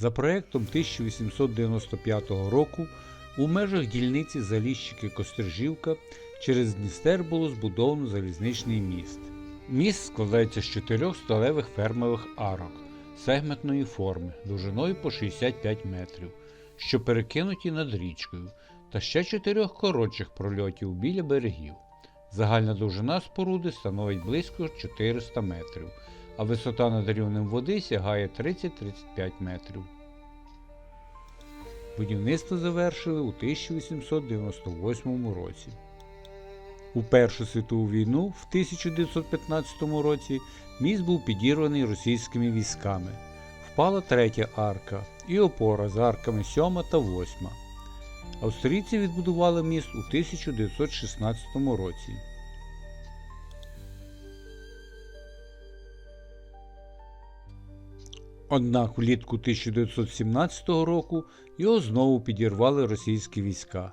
За проектом 1895 року у межах дільниці Заліщики Костержівка через Дністер було збудовано залізничний міст. Міст складається з чотирьох сталевих фермових арок сегментної форми довжиною по 65 метрів, що перекинуті над річкою, та ще чотирьох коротших прольотів біля берегів. Загальна довжина споруди становить близько 400 метрів, а висота над рівнем води сягає 30-35 метрів. Будівництво завершили у 1898 році. У Першу світову війну в 1915 році міст був підірваний російськими військами. Впала третя арка і опора з арками 7 та 8. Австрійці відбудували міст у 1916 році. Однак влітку 1917 року його знову підірвали російські війська.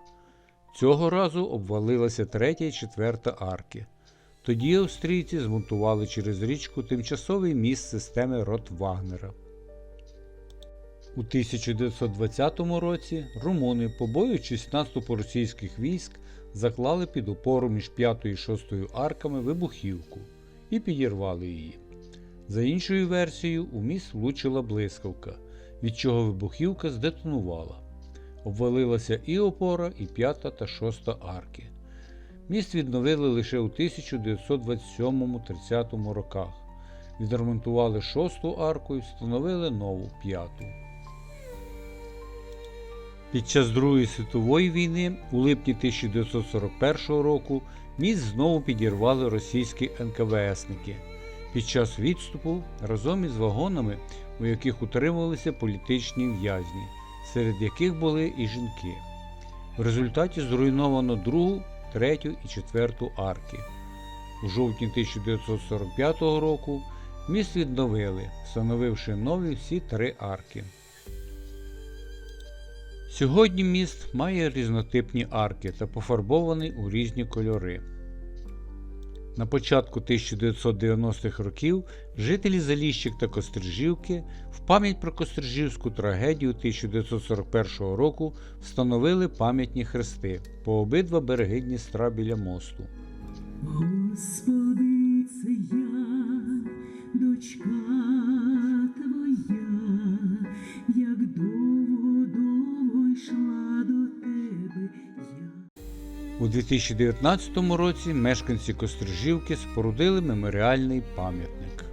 Цього разу обвалилася третя і четверта арки. Тоді австрійці змонтували через річку тимчасовий міст системи Ротвагнера. У 1920 році румуни, побоюючись наступу російських військ, заклали під опору між 5 і 6 арками вибухівку і підірвали її. За іншою версією, у міст влучила блискавка, від чого вибухівка здетонувала. Обвалилася і опора, і п'ята та шоста арки. Міст відновили лише у 1927-30 роках. Відремонтували шосту арку і встановили нову п'яту. Під час Другої світової війни у липні 1941 року міст знову підірвали російські НКВСники під час відступу разом із вагонами, у яких утримувалися політичні в'язні, серед яких були і жінки. В результаті зруйновано другу, третю і четверту арки. У жовтні 1945 року міст відновили, встановивши нові всі три арки. Сьогодні міст має різнотипні арки та пофарбований у різні кольори. На початку 1990-х років жителі Заліщик та Кострижівки в пам'ять про Кострижівську трагедію 1941 року встановили пам'ятні хрести по обидва береги Дністра біля мосту. У 2019 році мешканці Кострижівки спорудили меморіальний пам'ятник.